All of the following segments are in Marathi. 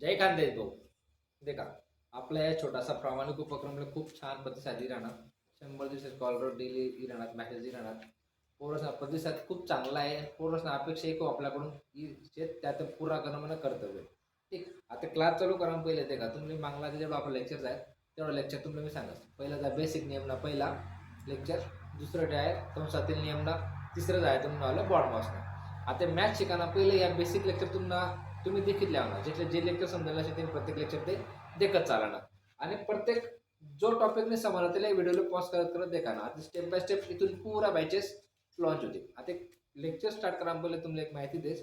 जय खानदेश भाऊ देखा आपला या छोटासा प्रामाणिक उपक्रम खूप छान प्रतिसाद राहणार. शंभर दिवसात कॉलर डेली राहणार मॅसेजही राहणार. पोरसना प्रतिसाद खूप चांगला आहे. पोरसना अपेक्षा एक हो आपल्याकडून की त्यात पुरा करणं म्हणा कर्तव्य ठीक आता क्लास चालू करा पहिले. ते का तुम्ही मागला जेवढं आपलं लेक्चर आहे तेवढं लेक्चर तुम्ही मी सांगा पहिला जा बेसिक नियमना पहिला लेक्चर दुसरं जे आहे कंसातील नियमना तिसरं जे आहे तुम्हाला आलं बॉड मासना आता मॅथ शिकाना पहिले या बेसिक लेक्चर तुम्हाला तुम्ही देखील लावणार जे जे लेक्चर समजायला असेल ते प्रत्येक लेक्चर ते देखत चालणार आणि प्रत्येक जो टॉपिकने समजला त्याला व्हिडिओला पॉज करत करत देखा ना. आता स्टेप बाय स्टेप इथून पुरा बॅचेस लॉन्च होते आता लेक्चर स्टार्ट करा पहिले तुम्हाला एक माहिती देस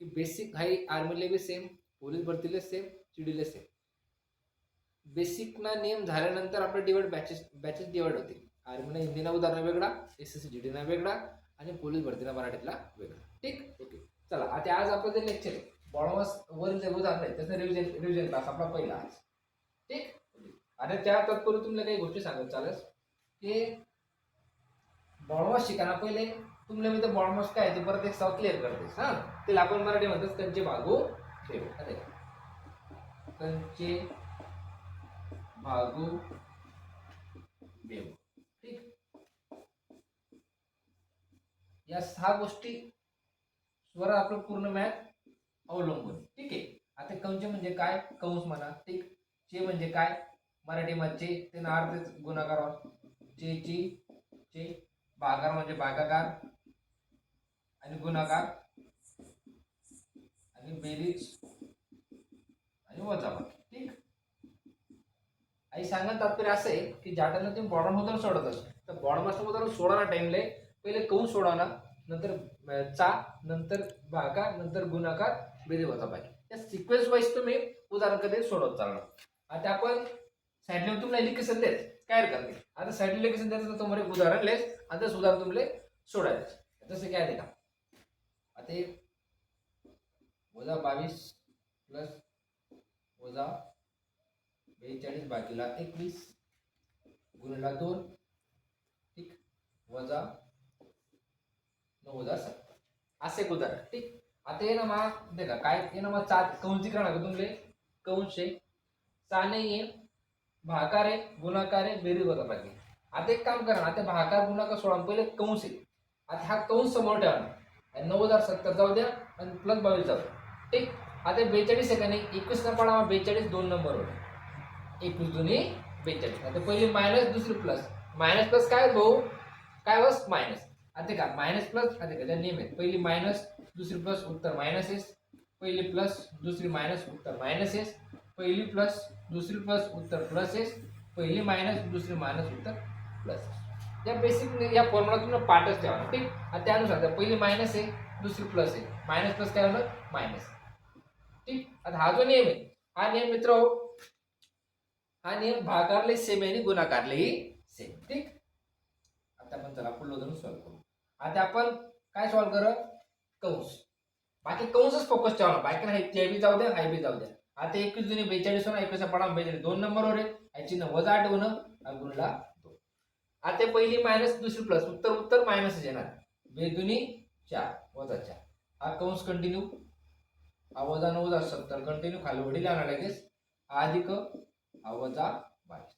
की बेसिक हाई आर्मीले बी सेम पोलीस भरतीले सेम चिडीले सेम बेसिकना नियम झाल्यानंतर आपले डिवाइड बॅचेस बॅचेस डिवाइड होतील. आर्मीना हिंदीना उदाहरण वेगळा एस एस सी जी डीना वेगळा आणि पोलीस भरतीना मराठीतला वेगळा. ठीक? ओके चला आता आज आपलं जे लेक्चर आहे बॉडमस वरील जे उदाहरण आहे त्याचं रिव्हिजन रिव्हिजन क्लास आपला पहिला आज. ठीक? आणि त्या तत्पूर्वी तुम्हाला काही गोष्टी सांगत चालस की बॉडमॉस शिकाना पहिले तुमले मी तर बॉडमॉस काय ते परत एक साव क्लिअर करतेस हा? ते आपण मराठी म्हणतात कंचे भागू ठेव अरे. कंचे भागू देव. ठीक? या सहा गोष्टी स्वर आपलं पूर्ण मॅथ अवलंबून ठीक आहे? आता कंच म्हणजे काय? कंस म्हणा. ठीक? चे म्हणजे काय? मराठीमध्ये ते अर्थ गुणाकार चे ची चे. भागार म्हणजे भागाकार. आणि गुणाकार. आणि बेरीज. आणि वजाबाकी ठीक? आई सांगा तात्पर्य असं आहे की ज्या टाइमला तुम्ही बॉर्डर मधून सोडत असतो तर बॉर्डर मास्टर मधून सोडवणार टाइमले पहिले कौन सोडाना नंतर चा. नंतर भागाकार. नंतर गुणाकार. बेरीज वजाबाकी या सिक्वेन्स वाईज तुम्ही उदाहरण कधी सोडवत चालणार. आता आपण साईडला तुम्हाला लिकेशन देत काय करते नाही. आता साईडला लिकेशन द्यायचं तुम्हाला एक उदाहरण लेस आणि उदाहरण तुम्हाला सोडायचं. जसं काय ते का आता वजा बावीस प्लस वजा बेचाळीस बाकीला एकवीस गुणला दोन ठीक? वजा नऊ हजार सत्तर. असे एक उदाहरण ठीक? आता ये ना मा देखा काय ये ना मा चा कौनसी करणार का तुमले? कौंशे साने ये भाकार आहे गुणाकार आहे बेरीज वजा बाकी आता एक काम करा ना आता भाकार गुणाकार सोडा पहिले कंस. आहे आता हा कंस समोर ठेवा आणि नऊ हजार सत्तर जाऊ द्या आणि प्लस बावीस जाऊ द्या. ठीक? आता बेचाळीस आहे का नाही? एकवीस न पडा बेचाळीस दोन नंबरवर एकवीस दोन्ही बेचाळीस. आता पहिली मायनस दुसरी प्लस मायनस प्लस काय भाऊ? काय बस? मायनस आता का मायनस प्लस आता का त्या नेम आहेत. पहिली मायनस दुसरी प्लस उत्तर मायनस एस पहिली प्लस दुसरी मायनस उत्तर मायनस एस पहिली प्लस दुसरी प्लस उत्तर प्लस एस पहिली मायनस दुसरी मायनस उत्तर प्लस या बेसिक या फॉर्म्युला तुम्हाला पाठच ठेवा ठीक? आणि त्यानुसार पहिली मायनस आहे दुसरी प्लस आहे मायनस प्लस काय होणार? मायनस ठीक? आता हा जो नियम आहे हा नियम मित्र हो, हा नियम भागारले सेम आहे आणि गुणाकारलेही सेम ठीक? आता आपण चला पुढलं जाऊन सॉल्व करू. आता आपण काय सॉल्व्ह कर कंस. बाकी कंसच फोकस ठेवा बाकी नाही ते बी जाऊ द्या हाय बी जाऊ द्या. आता एकवीस जुनी बेचाळीस होणार एकवीस पडा बेचाळीस. दोन नंबरवर आहे. याची न वजा आठ होणं आणि गुणला दोन. आता पहिली मायनस दुसरी प्लस उत्तर उत्तर मायनस येणार. बेदुनी चार वजा चार. हा कंस कंटिन्यू हा वजा नऊ वजा सत्तर. कंटिन्यू खाली वडील आणा लगेच. हा अधिक हा वजा बावीस.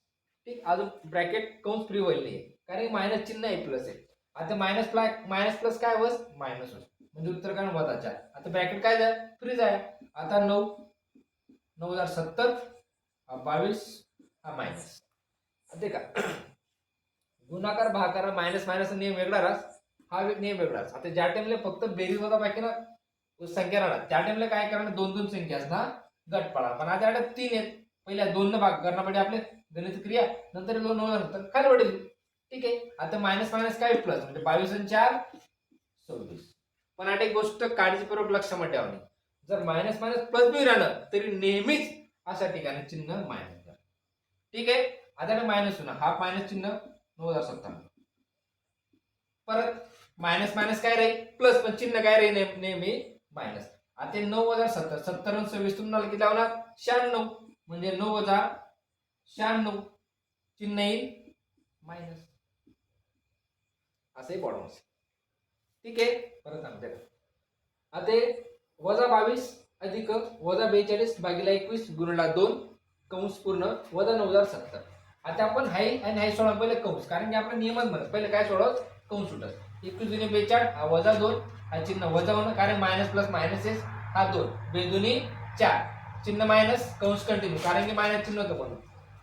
ठीक अजून ब्रॅकेट कंस फ्री होईल नाही. कारण मायनस चिन्ह आहे प्लस आहे. आता मायनस प्लस मायनस प्लस काय वस मायनस वस म्हणजे उत्तर काय वजा चार आता ब्रॅकेट काय झालं? फ्रीज आहे. आता नऊ नऊ हजार सत्तर बावीस हा मायनस ते का? गुणाकार भाकार मायनस मायनस नियम वेगळा रास हा वे- नियम वेगळा राहस. आता ज्या टाइमला फक्त बेरीज होता बाकी ना संख्या राहणार. त्या टाइमला काय करणार? दोन दोन संख्या असणार गट पडा पण आता तीन आहेत. पहिल्या दोन न भाग करणार म्हणजे आपले गणित क्रिया नंतर दोन नऊ हजार सत्तर. खाली ठीक आहे. आता मायनस मायनस काय प्लस म्हणजे बावीस आणि चार सव्वीस. पण आता एक गोष्ट काळजीपूर्वक लक्षात ठेवणे जर मायनस मायनस प्लस बी राहिलं तरी नेहमीच अशा ठिकाणी चिन्ह मायनस द्या. ठीक आहे? आता मायनस होणार. हा मायनस चिन्ह नऊ हजार सत्तावन्न परत मायनस मायनस काय राहील? प्लस पण चिन्ह काय राहील नेम- नेहमी? मायनस आता नऊ हजार सत्तर. सत्तर सव्वीस तुम्हाला किती लावणार शहाण्णव. म्हणजे नऊ हजार शहाण्णव. चिन्ह येईल? मायनस असंही बॉडम ठीक आहे? परत सांगते आता हे वजा बावीस अधिक वजा बेचाळीस भागीला एकवीस गुणला दोन कंस पूर्ण वजा नऊ हजार सत्तर. आता आपण हाय आणि हाय सोडा पहिले कंस कारण की आपण नियमच म्हणत पहिले काय सोडत? कंस सुटत एकवीस दुनी बेचाळ हा वजा दोन हा चिन्ह वजा होणं कारण मायनस प्लस मायनस एस हा दोन. बेदुनी चार. चिन्ह मायनस कंस कंटिन्यू कारण की मायनस चिन्ह होतं म्हणून.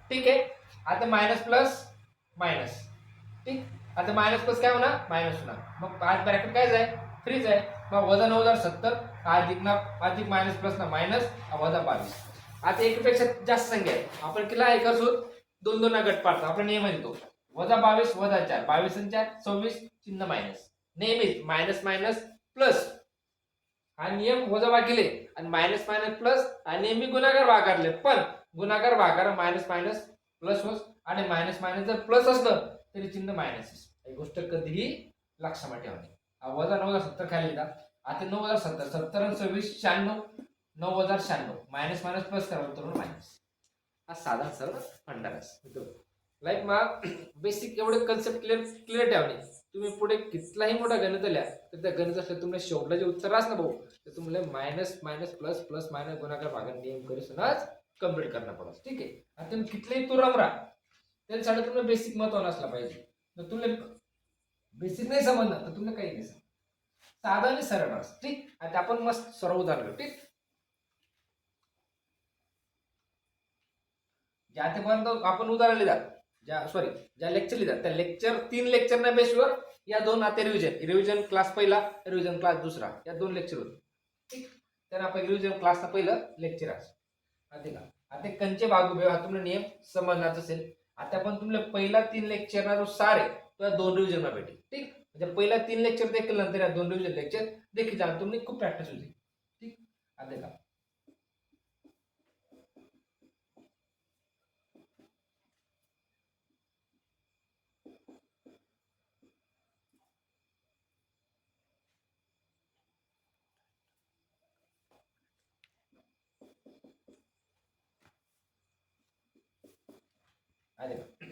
ठीक आहे? आता मायनस प्लस मायनस आता मायनस प्लस काय होणार? मायनस होणार. मग आज ब्रॅकेट काय आहे? फ्रीज आहे. मग वजा नऊ हजार सत्तर अधिक ना अधिक मायनस प्लस ना मायनस वजा बावीस. आता एकपेक्षा जास्त संख्या आहे. आपण किला एक असो दोन दोन गट पाडतो. आपण नियम देतो वजा बावीस वजा चार. बावीस आणि चार सव्वीस चिन्ह मायनस नेहमीच मायनस मायनस प्लस हा नियम वजा भागिले आणि मायनस मायनस प्लस आणि नेहमी गुणाकार भागारले पण गुणाकार भागार मायनस मायनस प्लस होस आणि मायनस मायनस जर प्लस असलं तरी चिन्ह मायनस ही गोष्ट कधीही लक्षात ठेवणे वजा नऊ हजार सत्तर खाली लिहिला आता नऊ हजार सत्तर सत्तर आणि सव्वीस शहाण्णव. नऊ हजार शहाण्णव. मायनस मायनस प्लस करावं तर म्हणजे मायनस. हा साधा सरळ फंडारस लाईक मग बेसिक एवढे कन्सेप्ट क्लिअर क्लिअर ठेवणे तुम्ही पुढे कितलाही मोठा गणित आल्या तर त्या गणित असल्या तुम्हाला शेवटला जे उत्तर असणार ना भाऊ तर तुम्हाला minus minus plus plus minus गुणाकार भागात नियम करूनच कंप्लीट करणं पडत. ठीक आहे? आता तुम्ही कितलेही तू रमरा त्यासाठी तुला बेसिक महत्त्व असला पाहिजे. तर तुला बेसिक नाही समजणार तर तुला काही नाही साधा आणि सरळ असं ठीक? आता आपण मस्त सर्व उदाहरण ठीक? ज्या तेपर्यंत आपण उदाहरण लिहितात ज्या सॉरी ज्या लेक्चर लिहितात त्या लेक्चर तीन लेक्चरच्या बेसवर या दोन आता रिव्हिजन रिव्हिजन क्लास पहिला रिव्हिजन क्लास दुसरा या दोन लेक्चर होते. ठीक? त्यांना आपण रिव्हिजन क्लासचा पहिलं लेक्चर असं आता का आता कंचे बागुबे हा तुम्हाला नियम समजणार असेल. आता पण तुमले पहिला तीन लेक्चरना जो सार आहे तो या दोन रिव्हिजनला भेटेल. ठीक? म्हणजे पहिला तीन लेक्चर देखील नंतर या दोन रिव्हिजन लेक्चर देखील जाणार तुम्ही खूप प्रॅक्टिस होती. ठीक? आता का अरे वा.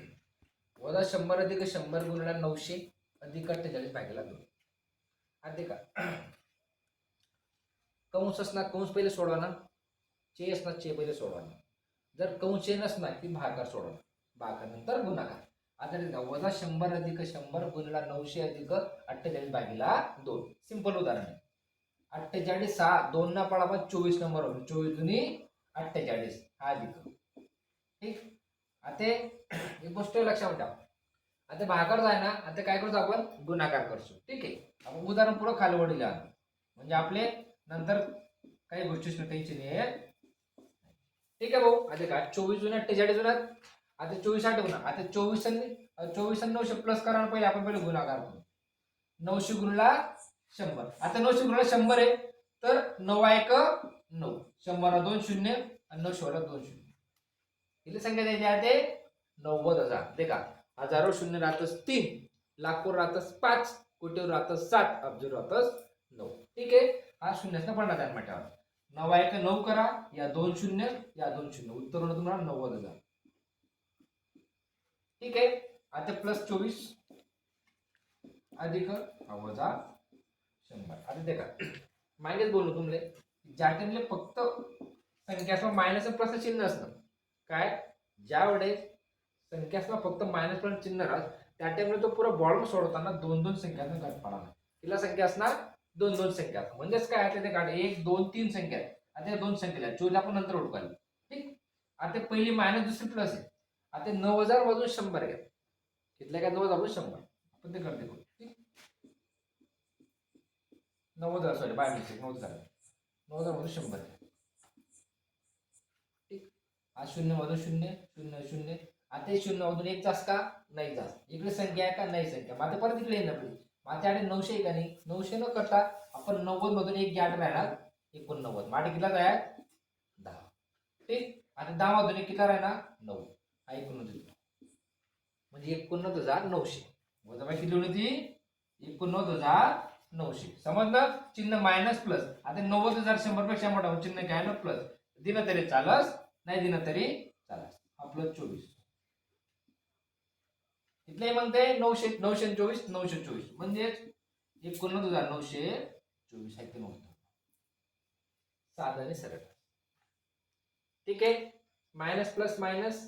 वजा शंभर अधिक शंभर गुणला नऊशे अधिक अठ्ठेचाळीस भागेला दोन. अरे का कंस असणार कंस पहिले सोडवणार चे असणार चे पहिले सोडवणार जर कंस नसणार की भागाकार सोडवा भागानंतर गुणाकार आता वजा शंभर अधिक शंभर गुणला नऊशे अधिक अठ्ठेचाळीस भागीला दोन. सिंपल उदाहरण आहे. अठ्ठेचाळीस सहा दोन ना पडा चोवीस नंबर होईल चोवीस जुनी अठ्ठेचाळीस. हा अधिक. ठीक? आता एक गोष्ट लक्षात ठेवा. आता भागाकार जाय ना आता काय करतो आपण? गुणाकार करतो. ठीक आहे? आपण उदाहरण पुढं खाली वडील म्हणजे आपले नंतर काही गोष्टी टेन्शन आहे. ठीक आहे भाऊ? आता काय? चोवीस जुन्या अठ्ठेचाळीस जुन्यात आता चोवीस आठ गुणा आता चोवीस चोवीस आणि नऊशे प्लस करा पहिले आपण पहिले गुणाकार करू. नऊशे गुणला शंभर. आता नऊशे गुणला शंभर आहे. तर नऊ एक नऊ. शंभर दोन शून्य आणि नऊशे दोन शून्य. किती संख्या द्यायची आहे ते नव्वद हजार. ते का? हजारो शून्य राहतच तीन लाखो राहतच पाच कोटीवर राहतच सात अब्ज राहतच नऊ. ठीक आहे? हा शून्याचा पन्नास हजार म्हटल्यावर नवा एक नऊ करा या दोन शून्य या दोन शून्य. उत्तर होणार तुम्हाला नव्वद हजार. ठीक आहे? आता प्लस चोवीस अधिक वजा शंभर. आता देखा का? मागेच बोललो तुमले. ज्या टाइमले फक्त संख्यासमोर मायनस प्लस चिन्ह असतं. काय? ज्या वेळेस संख्यासना फक्त मायनस पण चिन्ह राहत त्या टाइमला तो पुरा बॉलम सोडताना दोन दोन संख्यातून गाठ पडणार तिला संख्या असणार दोन दोन संख्या. म्हणजेच काय? आहे ते गाठ एक दोन तीन संख्या आहेत. आता या दोन संख्या आहेत. चोवीस आपण नंतर उडकाल ठीक? आता पहिली मायनस दुसरी प्लस आहे आता नऊ हजार वाजून शंभर घ्या तिथल्या काय नऊ हजार वाजून शंभर? आपण ते करते करू ठीक? नव्वद हजार सॉरी बाय मिस्टेक नव्वद हजार. नऊ हजार वाजून शंभर. घ्या हा शून्य मधून शून्य शून्य शून्य. आता हे शून्य मधून एक जास्त का? नाही जास्त इकडे संख्या आहे का? नाही संख्या. मग परत इकडे येणार आपली माझ्या आणि नऊशे आहे का नाही? नऊशे न करता आपण नव्वद मधून एक गॅट राहणार. एकोणनव्वद. माटे किती जाय दहा. ठीक? आता दहा मधून एक किती राहणार? नऊ. हा एकोणनव्वद म्हणजे एकोणनव्वद हजार नऊशे. वजाबाई किती होती एकोणनव्वद हजार नऊशे. समजलं? चिन्ह मायनस प्लस आता नव्वद हजार शंभरपेक्षा मोठा चिन्ह काय ना प्लस दिलं तरी चालस. नाही दिलं तरी चालेल. आपलं प्लस चोवीस. इथले ते नऊशे नऊशे चोवीस नऊशे चोवीस. म्हणजेच एकोणनव्वद हजार नऊशे चोवीस आहे ते नव्हतं. साधा आणि सरळ. ठीक आहे? मायनस प्लस मायनस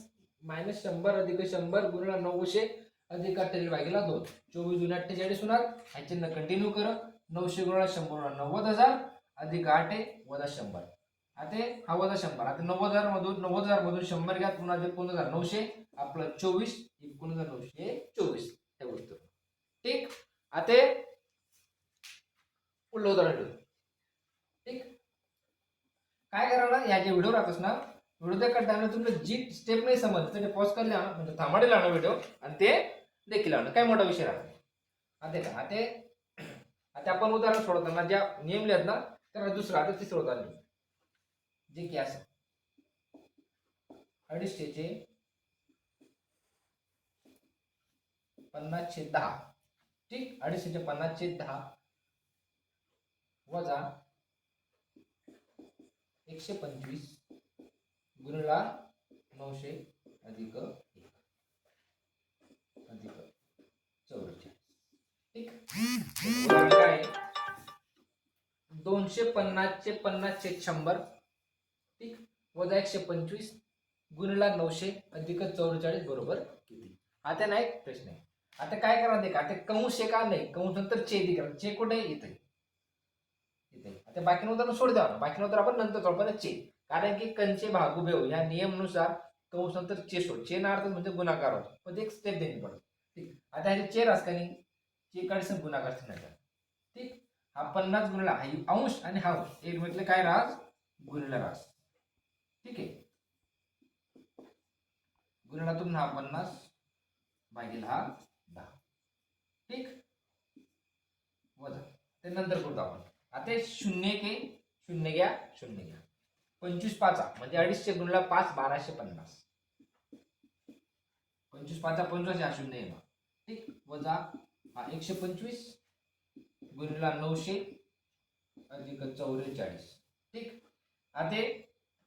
मायनस शंभर अधिक शंभर गुणिला नऊशे अधिक अठ्ठेचाळीस भागीला दोन. चोवीस दोन अठ्ठेचाळीस होणार. ह्याच्यानं कंटिन्यू कर. नऊशे गुणा शंभर नव्वद हजार अधिक आठ आहे वजा शंभर. आता हे हा वजा शंभर. आता नव्वद हजार मधून नव्वद हजार मधून शंभर घ्या पुन्हा एकोण हजार नऊशे आपलं चोवीस एकोण हजार नऊशे चोवीस. हे उत्तर ठीक? आता पुढलं उदाहरण ठीक? काय करावं? या जे व्हिडिओ राहतोस ना व्हिडिओ त्या करताना तुमचं जी स्टेप नाही समजलं तर पॉज करले आणा म्हणजे थांबाडे लावणं व्हिडिओ आणि ते देखील लावणं काय मोठा विषय राहतो? आता का आता आता आपण उदाहरण सोडवताना ज्या नियम लिहित ना त्याला दुसरं आता तिसरं उदाहरण जे की असं. अडीचशेचे पन्नासशे दहा. ठीक? अडीचशेचे पन्नासशे दहा वजा एकशे पंचवीस गुणला नऊशे अधिक एक. अधिक चौवेचाळीस. ठीक? आहे? दोनशे पन्नासचे पन्नासचे शंभर. ठीक वजा एकशे पंचवीस गुणिला नऊशे अधिक चौवेचाळीस बरोबर किती? आता नाही प्रश्न आहे. आता काय करा ते? का आता कंश का नाही कंश नंतर चे दे करा चे कुठे? आहे? इथे. इथे. आता बाकी नंतर सोड द्यावा बाकी नंतर आपण नंतर सोड चे. कारण की कंचे भागुभेव या नियमनुसार कंस नंतर चे सोड. चे ना अर्थ म्हणजे गुणाकार होतो. पण ते एक स्टेप देणे पडतो. ठीक? आता ह्याचे चेर असताना का नाही चे काढीसन गुणाकार ठेवण्याचा ठीक? हा पन्नास गुणला हा अंश आणि हा अंश. एक म्हटलं काय राज? गुणला राज. ठीक आहे. गुणिलातून हा पन्नास भागीला हा दहा. ठीक? वजा. ते नंतर करतो आपण. आता शून्य के शून्य घ्या शून्य घ्या. पंचवीस पाचा म्हणजे अडीचशे गुणला पाच बाराशे पन्नास. पंचवीस पाचा पंचवीस हा शून्य येणार ठीक? वजा हा एकशे पंचवीस गुणला नऊशे अधिक चौवेचाळीस ठीक? आता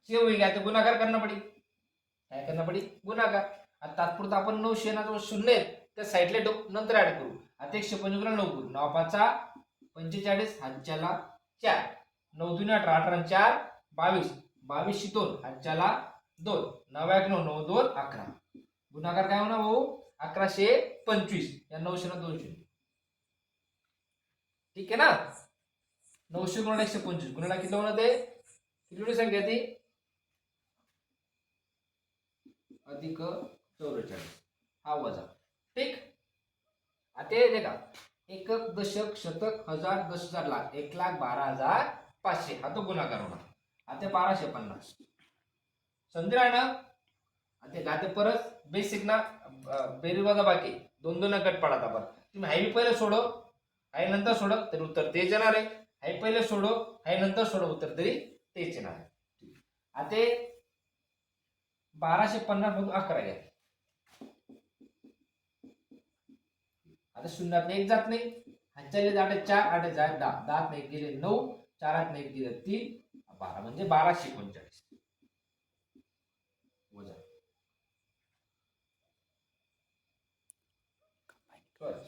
ते होईल घ्या ते गुणाकार करणं पडी. काय करणं पडी? गुणाकार आता तात्पुरता आपण नऊशे ना जो शून्य आहे त्या साईडला डो नंतर ऍड करू. आता एकशे पंचवीस नऊ करू नऊ पाचा पंचेचाळीस हांच्याला चार. नऊ दोन अठरा अठरा चार बावीस. बावीसशे दोन हांच्याला दोन. नव्याण्णव नऊ नऊ दोन अकरा. गुणाकार काय होणार भाऊ? अकराशे पंचवीस. या नऊशे ना दोन शून्य. ठीक आहे ना? नऊशे गुणिले एकशे पंचवीस. गुन्हा किती होणार ते? किती संख्या ती? अधिक चौवेचाळीस हा वजा. ठीक? आता हे का एकक दशक शतक हजार दस हजार लाख. एक लाख बारा हजार पाचशे. हा तो गुणाकार होणार. आता बाराशे पन्नास. समजा ना आता घाते परत. बेसिक ना अं, वजा बाकी. दोन दोन गट पडा आपण. तुम्ही हायवी पहिले सोडव हाय नंतर सोडव तरी उत्तर तेच येणार आहे. हाय पहिले सोडव हाय नंतर सोडव उत्तर तरी तेच येणार आहे. आता बाराशे पन्नास मधून अकरा घ्या. आता शून्यात एक जात नाही. ह्याच्याले आठ चार आठ जात दहा. दहात नाही गेले नऊ चारात नाही गेले तीन. बारा म्हणजे बाराशे एकोणचाळीस वजा.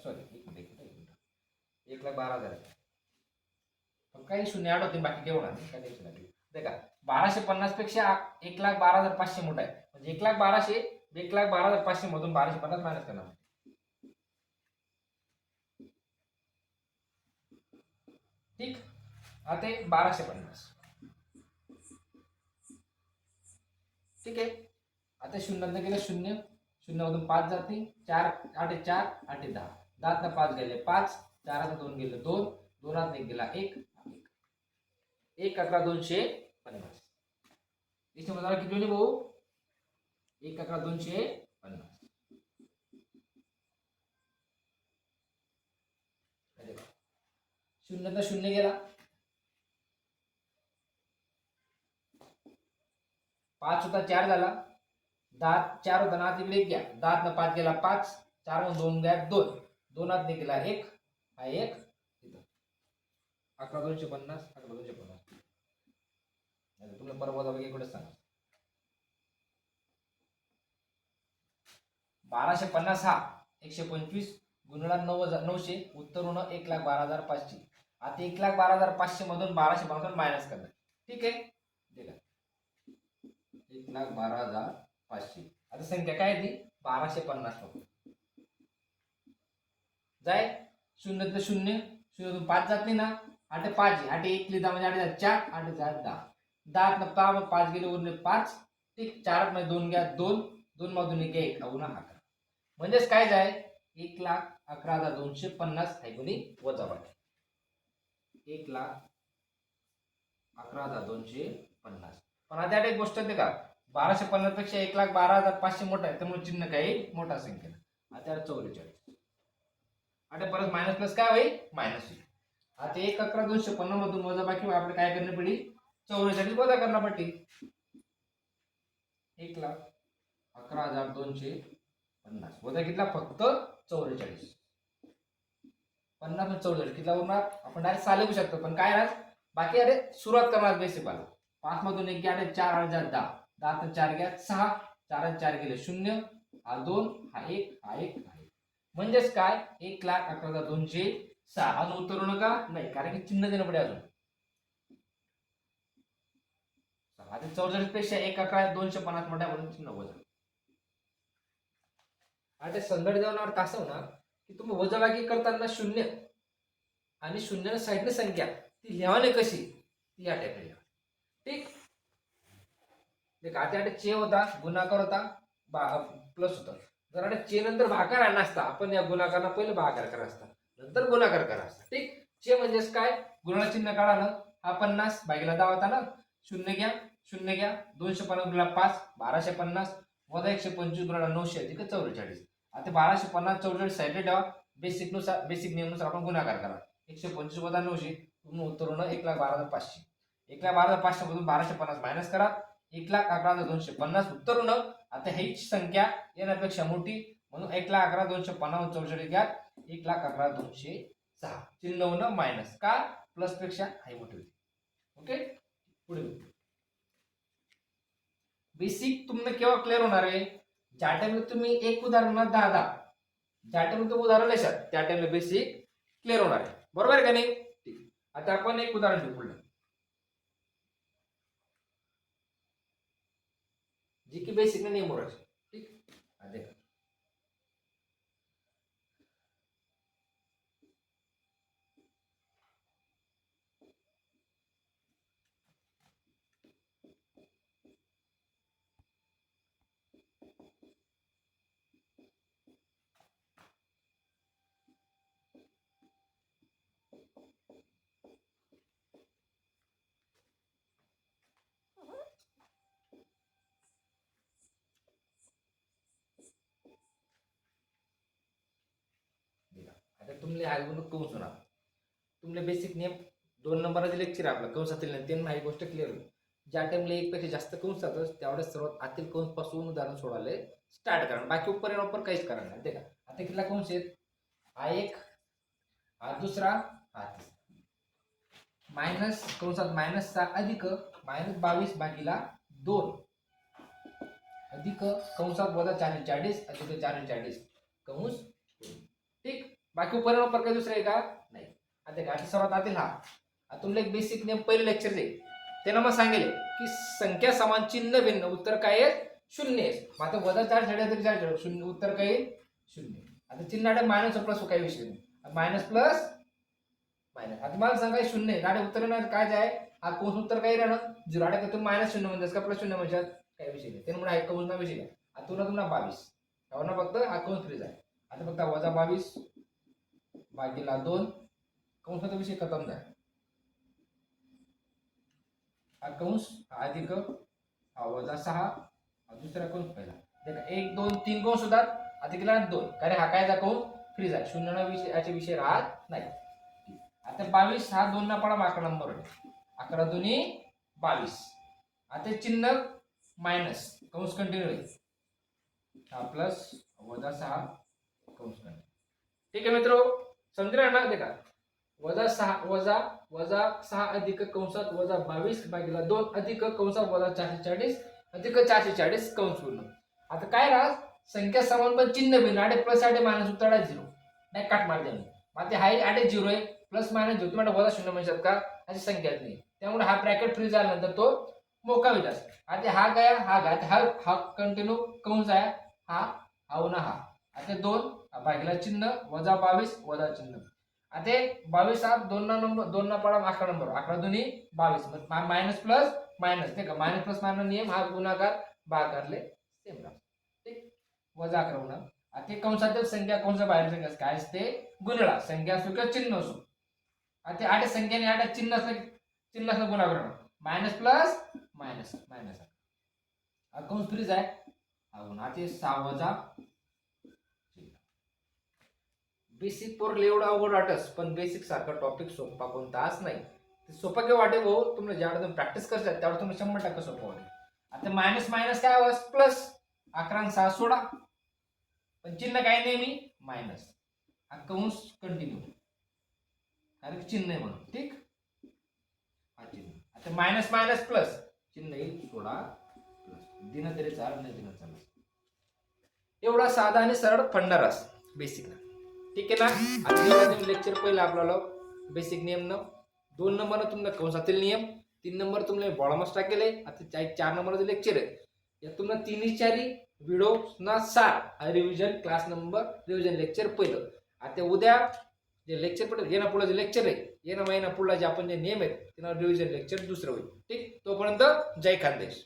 सॉरी एक मिनिट एक मिनिट एक लाख बारा हजार. पण काही शून्य आठ होते बाकी काही होणार काय देखा बाराशे पन्नासपेक्षा एक लाख बारा हजार पाचशे मोठा आहे. म्हणजे एक लाख बाराशे एक लाख बारा हजार पाचशे मधून बाराशे पन्नास मायनस करणार. ठीक? आता बाराशे पन्नास. ठीक आहे? आता शून्यात गेलं शून्य. शून्यामधून पाच जाते. चार आठ चार आठ दहा. दहा दहात पाच गेले पाच. चारात दोन गेले दोन. दोनात एक गेला एक. एक. अकरा दोनशे पन्नास. इथे मला किती होईल भाऊ? एक अकरा दोनशे पन्नास. अरे तर शून्य गेला. पाच होता चार झाला. दात चार होता ना तिकडे एक घ्या. न पाच गेला पाच चार मग दोन घ्या दोन. दोनात गेला एक हा एक अकरा दोनशे पन्नास अकरा दोनशे पन्नास. नाही तुम्ही परवा इकडे सांगा. बाराशे पन्नास हा एकशे पंचवीस गुणला नऊ हजार नऊशे उत्तर होणं एक लाख बारा हजार पाचशे. आता एक लाख बारा हजार पाचशे मधून बाराशे पन्नास मायनस करणार. ठीक आहे? दिला. एक लाख बारा हजार पाचशे. आता संख्या काय आहे ती? बाराशे पन्नास जाय. शून्य तर शून्य. शून्यातून पाच जात नाही ना. आठ पाच आठ एक लिहिता म्हणजे आठ हजार चार आठ हजार दहा. दहा न पा मग पाच गेले उरले पाच. ठीक चारमध्ये दोन घ्या दोन. दोन मधून एक एक अवना अकरा म्हणजेच काय जाय? एक लाख अकरा हजार दोनशे पन्नास ऐकून वजा वाटे एक लाख अकरा हजार दोनशे पन्नास. पण आता एक गोष्ट आहे का? बाराशे पन्नासपेक्षा एक लाख बारा हजार पाचशे मोठा आहे त्यामुळे चिन्ह काही मोठा संख्या आता चौवेचाळीस. आता परत मायनस प्लस काय होईल? मायनस होईल. आता एक अकरा दोनशे पन्नास मधून वजा बाकी आपल्याला काय करणे पडेल चौवेचाळीस वजा करणार पट्टी? एक लाख. अकरा हजार दोनशे पन्नास. वजा कितला? फक्त चौवेचाळीस. पन्नास पण चौवेचाळीस. कितला उरणार आपण डायरेक्ट चालवू शकतो. पण काय राहत बाकी अरे सुरुवात करणार बेसिक आला पाच मधून एक घ्या चार हजार दहा. दहा तर चार घ्या सहा. चार आणि चार गेले शून्य. हा दोन हा एक हा एक हा एक. म्हणजेच काय? एक लाख अकरा हजार दोनशे सहा. अजून उत्तर नका. नाही कारण की चिन्ह देणं पडे अजून. आता चौसष्टपेक्षा एक अकरा दोनशे पन्नास मोठ्या म्हणून नव्वद आता संदर्भ देवनावर असं होणार की तुम्ही वजाबाकी करताना शून्य आणि शून्य साईडने संख्या ती लिहावाने कशी? ती या टाईपने लिहा. ठीक? देख आता आता चे होता गुणाकार होता बा प्लस होता. जर आता चे नंतर भाकार आणला असता आपण या गुणाकारांना पहिले भाकार करा असता नंतर गुणाकार करा असता. ठीक? चे म्हणजेच काय? गुणाला चिन्ह काढालं हा पन्नास बागेला दहा होता ना. शून्य घ्या. शून्य घ्या. दोनशे पन्नास गुणा पाच बाराशे पन्नास वजा एकशे पंचवीस गुणा नऊशे अधिक चौवेचाळीस. आता बाराशे पन्नास चौवेचाळीस साईडला ठेवा. बेसिकनुसार बेसिक नियमनुसार आपण गुणाकार करा. एकशे पंचवीस वजा नऊशे तुम्ही उत्तर होणं एक लाख बारा हजार पाचशे. एक लाख बारा हजार पाचशे मधून बाराशे पन्नास मायनस करा. एक लाख अकरा हजार दोनशे पन्नास उत्तर होणं आता हीच संख्या येण्यापेक्षा मोठी. म्हणून एक लाख अकरा दोनशे पन्नास चौवेचाळीस घ्या. एक लाख अकरा दोनशे सहा. चिन्ह होणं मायनस का? प्लसपेक्षा हाय मोठी होती. ओके पुढे बेसिक तुम्हाला केव्हा क्लिअर होणार आहे? ज्या टाइमला तुम्ही एक उदाहरण दहा दहा ज्या टाइमला तुम्ही उदाहरण लेशाल त्या टाइमला बेसिक क्लिअर होणार आहे. बरोबर आहे का नाही? ठीक. आता आपण एक उदाहरण घेऊ पुढलं जी की बेसिक नाही मोराची ठीक हा देखा तर तुमले आगमन कंस होणार तुमले बेसिक नेम दोन नंबराचे लेक्चर आपलं कंसातील नाही ते ही गोष्ट क्लिअर होईल. ज्या टाइमला एकपेक्षा जास्त कंस जातं त्यावेळेस सर्वात आतील कंसपासून उदाहरण सोडायला स्टार्ट करा. बाकी उपर उपर काहीच करा नाही ते का आता कितला कंस आहेत हा एक हा दुसरा हा तिसरा. मायनस कंसात मायनसचा अधिक मायनस बावीस बाकीला दोन. अधिक कंसात वजा चारशे चाळीस अधिक चारशे चाळीस. कंस बाकी उपर वापर काही दुसरं आहे का? नाही. आता का सर्वात आतील हा. तुमला एक बेसिक नेम पहिले लेक्चर दे. त्यानं मग सांगेल की संख्या समान चिन्ह भिन्न उत्तर काय आहे? शून्य आहे. मग आता वजा चार झाडे तरी चार शून्य उत्तर काय आहे? शून्य. आता चिन्ह मायनस प्लस हो काही विषय नाही. मायनस प्लस मायनस आता मला सांगाय शून्य आहे. नाडे उत्तर येणार काय जाय हा कोण उत्तर काय राहणार झिरो. आडे तुम्ही मायनस शून्य म्हणतात. का प्लस शून्य म्हणजे काही विषय नाही. त्यामुळे एक ऐकून विषय नाही आता तुला तुम्हाला बावीस. ना फक्त हा कंस फ्रीज आहे? आता फक्त वजा बावीस. भागीला दोन. कंसाचा विषय खतम झाला हा कंस हा अधिक हा वजा सहा हा दुसरा कंस पहिला. देखा एक दोन तीन कंस होतात अधिकला दोन. कारण हा काय कंस फ्रीज आहे. शून्य ना विषय याचे विषय राहत नाही. आता बावीस हा दोन ना पडा अकरा नंबर अकरा दोन्ही बावीस. आता चिन्ह मायनस कंस कंटिन्यू आहे हा प्लस वजा सहा कंस कंटिन्यू ठीक आहे मित्र? समजलं ना देखा। वजा सहा वजा वजा सहा अधिक कंसात वजा बावीस भागीला दोन अधिक कंसात वजा चारशे चाळीस अधिक चारशे चाळीस कंस पूर्ण. आता काय राहत संख्या समान पण चिन्ह भिन्न आडे प्लस आडे मायनस उत्तर झिरो नाही काट मार द्या मग ते हाय आडे झिरो आहे प्लस मायनस झिरो तुम्हाला वजा शून्य म्हणू शकता अशी संख्या नाही. त्यामुळे हा ब्रॅकेट फ्री झाल्यानंतर तो मोका विलास आता हा गया हा काय हा हा कंटिन्यू कंस आहे. हा हा ना हा. आता दोन बाकीला चिन्ह वजा बावीस वजा चिन्ह. आता बावीस हा दोन नंबर दोन ना पडा अकरा नंबर अकरा दोन्ही बावीस. मायनस प्लस मायनस ते का? मायनस प्लस मायनस नियम हा गुणाकार भागाकारले सेम राहतो. ठीक? वजा अकरा होणार. आता कंसातील संख्या कंसा बाहेर संख्या काय असते? गुणळा संख्या असो किंवा चिन्ह असो. आता आठ संख्याने आठ चिन्ह असलं चिन्ह असलं गुणाकार मायनस प्लस मायनस मायनस हा कंस फ्रीज आहे? हा गुण. आता सहा वजा बेसिक पोरले एवढं अवघड वाटस पण बेसिक सारखा टॉपिक सोपा कोणताच नाही. ते सोपा किंवा वाटे भाऊ तुम्ही ज्यावेळेस तुम्ही प्रॅक्टिस करतात त्यावर तुम्ही शंभर टक्के सोपं वाटेल. आता मायनस मायनस काय हवं प्लस अकरा सहा सोडा. पण चिन्ह काय नेहमी मायनस हा कंस कंटिन्यू कारण चिन्ह आहे म्हणून. ठीक? हा चिन्ह. आता मायनस मायनस प्लस चिन्ह येईल सोडा. प्लस दिन तरी चाल नाही दिन चाल एवढा साधा आणि सरळ फंडारास बेसिक ठीक आहे ना? आता लेक्चर पहिलं आपल्याला. बेसिक नियम न. दोन नंबर तुम्हाला कंसातील नियम तीन नंबर तुम्हाला बॉडमस टाकेल आहे आता चार चार नंबरचं लेक्चर आहे या तुम्हाला तिन्ही चारी व्हिडिओ ना सार revision class number revision lecture पहिलं. आता उद्या जे लेक्चर पडेल येणा पुढला जे लेक्चर आहे येणा महिना पुढला जे आपण जे नियम आहेत त्यांना रिव्हिजन लेक्चर दुसरं होईल. ठीक? तोपर्यंत जय खानदेश.